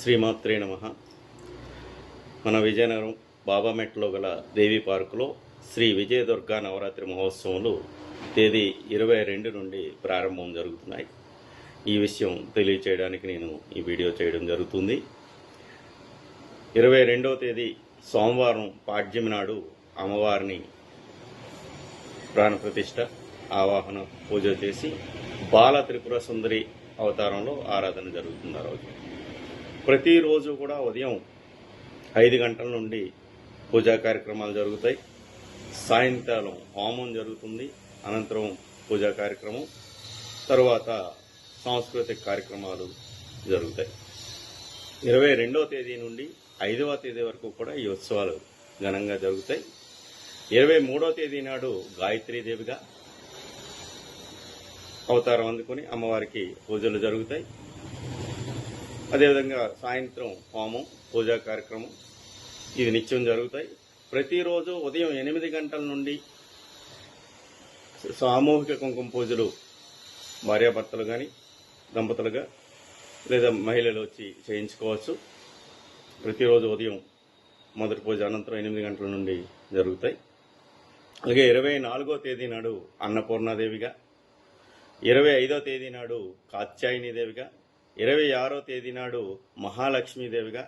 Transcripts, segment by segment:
శ్రీమాత్రే నమ. మన విజయనగరం బాబామెట్లో గల దేవి పార్కులో శ్రీ విజయ దుర్గా నవరాత్రి మహోత్సవాలు తేదీ ఇరవై రెండు నుండి ప్రారంభం జరుగుతున్నాయి. ఈ విషయం తెలియచేయడానికి నేను ఈ వీడియో చేయడం జరుగుతుంది. ఇరవై రెండవ తేదీ సోమవారం పాడ్యమి నాడు అమ్మవారిని ప్రాణప్రతిష్ఠ. ఆవాహన పూజ చేసి బాల త్రిపుర సుందరి అవతారంలో ఆరాధన జరుగుతుంది ఆ రోజు. ప్రతిరోజు కూడా ఉదయం ఐదు గంటల నుండి పూజా కార్యక్రమాలు జరుగుతాయి. సాయంకాలం హోమం జరుగుతుంది. అనంతరం పూజా కార్యక్రమం తరువాత సాంస్కృతిక కార్యక్రమాలు జరుగుతాయి. ఇరవై రెండవ తేదీ నుండి ఐదవ తేదీ వరకు కూడా ఈ ఉత్సవాలు ఘనంగా జరుగుతాయి. ఇరవై మూడవ తేదీ నాడు గాయత్రీదేవిగా అవతారం అందుకుని అమ్మవారికి పూజలు జరుగుతాయి. అదేవిధంగా సాయంత్రం హోమం పూజా కార్యక్రమం ఇది నిత్యం జరుగుతాయి. ప్రతిరోజు ఉదయం ఎనిమిది గంటల నుండి సామూహిక కుంకుమ పూజలు భార్యాభర్తలు కానీ దంపతులుగా లేదా మహిళలు వచ్చి చేయించుకోవచ్చు. ప్రతిరోజు ఉదయం మొదటి పూజ అనంతరం ఎనిమిది గంటల నుండి జరుగుతాయి. అలాగే ఇరవై నాలుగో తేదీ నాడు అన్నపూర్ణాదేవిగా ఇరవై ఐదో తేదీ నాడు కాత్యాయనిదేవిగా ఇరవై ఆరో తేదీ నాడు మహాలక్ష్మీదేవిగా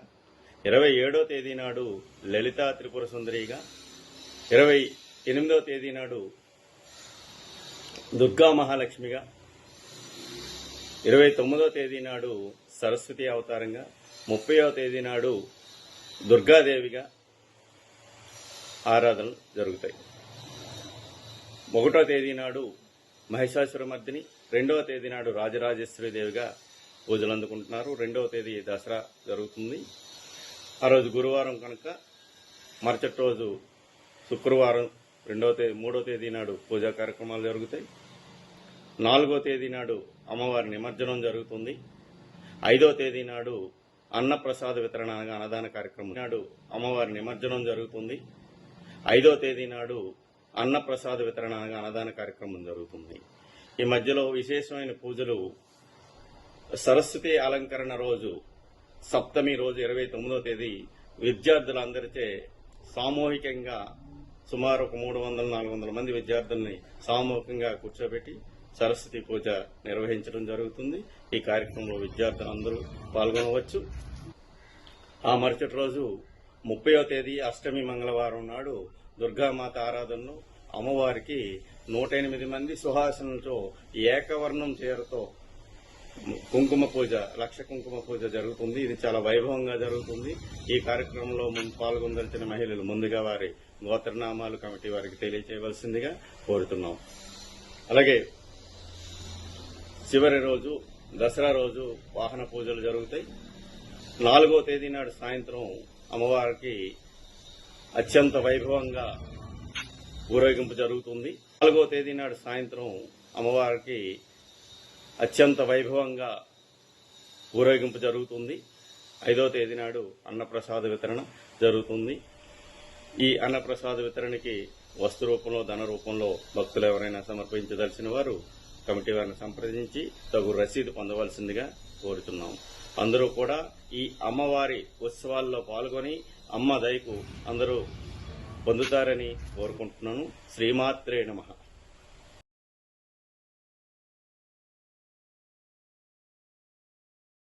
ఇరవై ఏడో తేదీ నాడు లలితా త్రిపుర సుందరిగా ఇరవై ఎనిమిదో తేదీ నాడు దుర్గా మహాలక్ష్మిగా ఇరవై తొమ్మిదో తేదీ నాడు సరస్వతి అవతారంగా ముప్పైవ తేదీ నాడు దుర్గాదేవిగా ఆరాధనలు జరుగుతాయి. ఒకటో తేదీ నాడు మహిషాసురమర్దిని రెండవ తేదీ నాడు రాజరాజేశ్వరి దేవిగా పూజలు అందుకుంటున్నారు. రెండవ తేదీ దసరా జరుగుతుంది. ఆ రోజు గురువారం కనుక మరుసటి రోజు శుక్రవారం రెండవ తేదీ మూడో తేదీ నాడు పూజా కార్యక్రమాలు జరుగుతాయి. నాలుగో తేదీ నాడు అమ్మవారి నిమజ్జనం జరుగుతుంది. ఐదో తేదీ నాడు అన్నప్రసాద వితరణ అనగా అన్నదాన కార్యక్రమం. నాడు అమ్మవారి నిమజ్జనం జరుగుతుంది. ఐదో తేదీ నాడు అన్నప్రసాద వితరణ అనగా అన్నదాన కార్యక్రమం జరుగుతుంది. ఈ మధ్యలో విశేషమైన పూజలు సరస్వతి అలంకరణ రోజు సప్తమి రోజు ఇరవై తొమ్మిదో తేదీ విద్యార్థులందరిచే సామూహికంగా సుమారు ఒక మూడు వందల నాలుగు వందల మంది విద్యార్థుల్ని సామూహికంగా కూర్చోబెట్టి సరస్వతి పూజ నిర్వహించడం జరుగుతుంది. ఈ కార్యక్రమంలో విద్యార్థులందరూ పాల్గొనవచ్చు. ఆ మరుసటి రోజు ముప్పయో తేదీ అష్టమి మంగళవారం నాడు దుర్గామాత ఆరాధనను అమ్మవారికి నూట ఎనిమిది మంది సుహాసనలతో ఏకవర్ణం చీరతో కుంకుమ పూజ లక్ష కుంకుమ పూజ జరుగుతుంది. ఇది చాలా వైభవంగా జరుగుతుంది. ఈ కార్యక్రమంలో ముందు పాల్గొందలిచిన మహిళలు ముందుగా వారి గోత్రనామాలు కమిటీ వారికి తెలియచేయవలసిందిగా కోరుతున్నాం. అలాగే చివరి రోజు దసరా రోజు వాహన పూజలు జరుగుతాయి. నాలుగో తేదీ నాడు సాయంత్రం అమ్మవారికి అత్యంత వైభవంగా ఊరేగింపు జరుగుతుంది. నాలుగో తేదీ నాడు సాయంత్రం అమ్మవారికి అత్యంత వైభవంగా ఊరేగింపు జరుగుతుంది. ఐదో తేదీ నాడు అన్నప్రసాద వితరణ జరుగుతుంది. ఈ అన్నప్రసాద వితరణకి వస్తు రూపంలో ధన రూపంలో భక్తులు ఎవరైనా సమర్పించదలిసిన వారు కమిటీ వారిని సంప్రదించి తగు రసీదు పొందవలసిందిగా కోరుతున్నాం. అందరూ కూడా ఈ అమ్మవారి ఉత్సవాల్లో పాల్గొని అమ్మ దయకు అందరూ పొందుతారని కోరుకుంటున్నాను. శ్రీమాత్రే నమః.